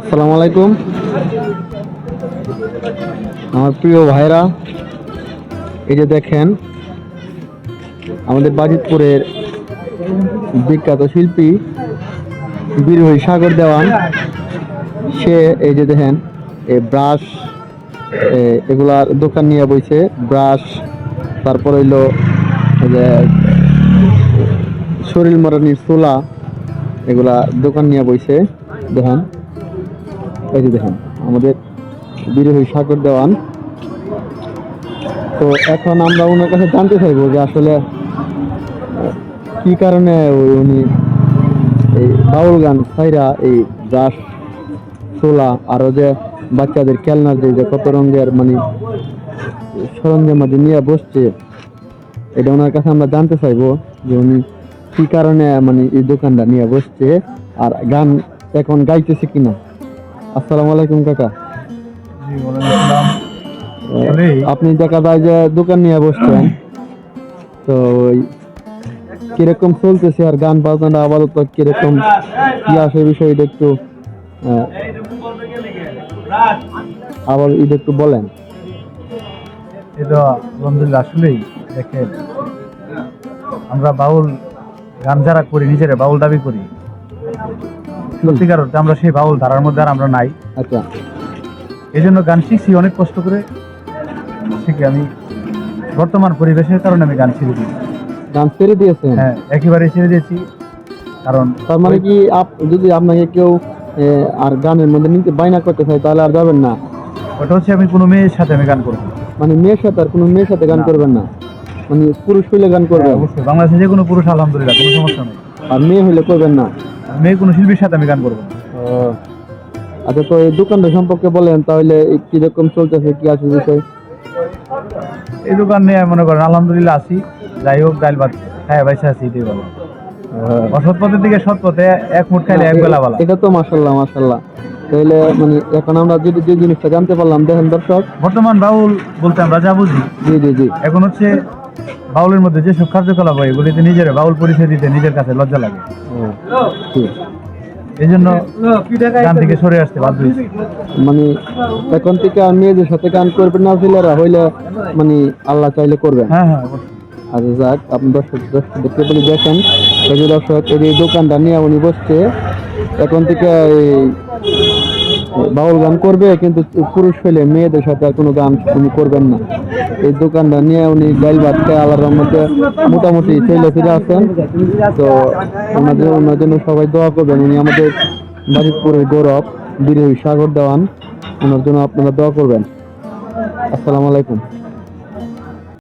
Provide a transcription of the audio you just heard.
আসসালামু আলাইকুম। আমার প্রিয় ভাইরা, এই যে দেখেন, আমাদের বাজিতপুরের বিখ্যাত শিল্পী বীরহরি সাগর দেওয়ান, সে এই যে দেখেন, এই ব্রাশ এগুলার দোকান নিয়ে বইছে, ব্রাশ, তারপর হইল যে শরীর মরানির চোলা, এগুলা দোকান নিয়ে বইছে, দেখেন। এই যে দেখেন, আমাদের বিরোহী সাগর দেওয়ান। তো এখন আমরা ওনার কাছে জানতে চাইব যে আসলে কি কারণে ওই উনি এই বাউল গান ছাইরা এই ব্রাশ চোলা আরও যে বাচ্চাদের খেলনার যে যে কত রঙের মানে সরঞ্জাম আদি নিয়ে বসছে, এটা ওনার কাছে আমরা জানতে চাইব যে উনি কি কারণে মানে এই দোকানটা নিয়ে বসছে আর গান এখন গাইতেছে কিনা। আসসালামু আলাইকুম কাকা। আপনি দেখা যায় যে দোকান নিয়ে বসছেন। তো কীরকম চলতেছে আর গান বাজনা আপাতত কীরকম কি আসে বিষয়টা একটু আবার এটা একটু বলেন। এটা আলহামদুলিল্লাহ আসলেই দেখেন আমরা বাউল গান যারা করি নিজেরা বাউল দাবি করি সত্যিকার অর্থে আমরা সেই বাউল ধারার মধ্যে আর আমরা নাই। আচ্ছা। এই জন্য গান শিখছি অনেক কষ্ট করে শিখে আমি। বর্তমান পরিবেশের কারণে আমি গান ছেড়ে গান ছেড়ে দিয়েছেন? হ্যাঁ একেবারে ছেড়ে দিয়েছি। কারণ তার মানে কি আপ- যদি আপনাকে কেউ আর গানের মধ্যে নিতে বাইনা করতে চায় তাহলে আর যাবেন না? ওটা হচ্ছে আমি কোনো মেয়ের সাথে আমি গান করব মানে মেয়ের সাথে আর কোনো মেয়ের সাথে গান করবেন না? মানে পুরুষ হইলে গান করবেন? হ্যাঁ, অবশ্যই। বাংলাদেশে যে কোনো পুরুষ আলহামদুলিল্লাহ কোনো সমস্যা নেই। আর মেয়ে হইলে করবেন না? মেয়ে কোনো শিল্পীর সাথে আমি গান করব আচ্ছা তো এই দোকানটা সম্পর্কে বলেন তাহলে কীরকম চলতেছে কি আছে বিষয়? এই দোকান নিয়ে মনে করেন আলহামদুলিল্লাহ আছি। যাই হোক ডাল ভাত খায় বাইসে আছি এটাই ভালো অসৎ পথের দিকে সৎ পথে এক মুঠ খাইলে এক বেলা ভালো এটা তো মাশাল্লাহ মাশাল্লাহ তাহলে মানে এখন আমরা যে যে জিনিসটা জানতে পারলাম দেখেন দর্শক। বর্তমান বাউল বলতে আমরা যা বুঝি। জি জি জি। এখন হচ্ছে বাউলের মধ্যে যেসব কার্যকলাপ হয় এগুলিতে নিজের বাউল পরিচয় দিতে নিজের কাছে লজ্জা লাগে। এই জন্য গান থেকে সরে আসতে বাধ্য হয়েছি। মানে এখন থেকে আর মেয়েদের সাথে গান করবেন না ছেলেরা হইলে মানে আল্লাহ চাইলে করবেন। হ্যাঁ হ্যাঁ আচ্ছা যাক আপনি দর্শক দর্শকদেরকে বলি দেখেন দর্শক এই দোকানটা নিয়ে উনি বসছে এখন থেকে এই বাউল গান করবে, কিন্তু পুরুষ ফেলে মেয়েদের সাথে আর কোনো গান উনি করবেন না। এই দোকানটা নিয়ে উনি গাইল খায় আল্লাহর মধ্যে মোটামুটি ছেলে ফিরে আসেন। তো ওনাদের ওনার জন্য সবাই দোয়া করবেন। উনি আমাদের বাজিতপুরের গৌরব বীর সাগর দেওয়ান। ওনার জন্য আপনারা দোয়া করবেন। আসসালামু আলাইকুম।